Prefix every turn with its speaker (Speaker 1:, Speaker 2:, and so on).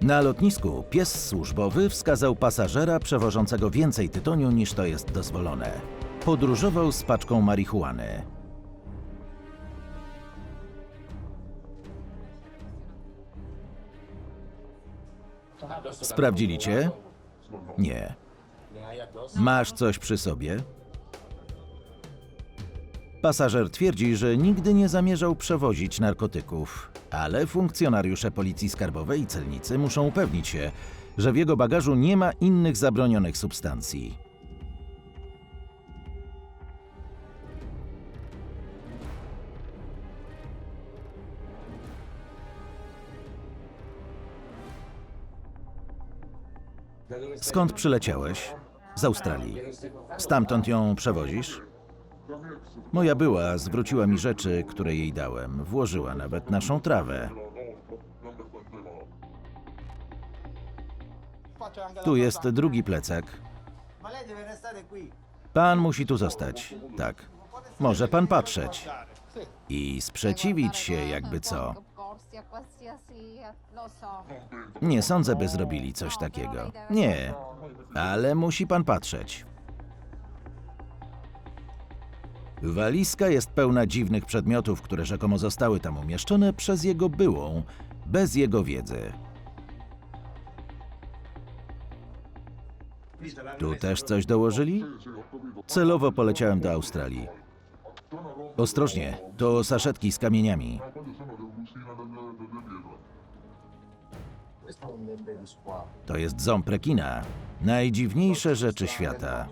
Speaker 1: Na lotnisku pies służbowy wskazał pasażera przewożącego więcej tytoniu niż to jest dozwolone. Podróżował z paczką marihuany. Sprawdzili cię? Nie. Masz coś przy sobie? Pasażer twierdzi, że nigdy nie zamierzał przewozić narkotyków, ale funkcjonariusze Policji Skarbowej i celnicy muszą upewnić się, że w jego bagażu nie ma innych zabronionych substancji. Skąd przyleciałeś? Z Australii. Stamtąd ją przewozisz? Moja była zwróciła mi rzeczy, które jej dałem. Włożyła nawet naszą trawę. Tu jest drugi plecak. Pan musi tu zostać. Tak. Może pan patrzeć. I sprzeciwić się, jakby co. Nie sądzę, by zrobili coś takiego. Nie. Ale musi pan patrzeć. Walizka jest pełna dziwnych przedmiotów, które rzekomo zostały tam umieszczone przez jego byłą, bez jego wiedzy. Tu też coś dołożyli? Celowo poleciałem do Australii. Ostrożnie, to saszetki z kamieniami. To jest ząb rekina. Najdziwniejsze rzeczy świata.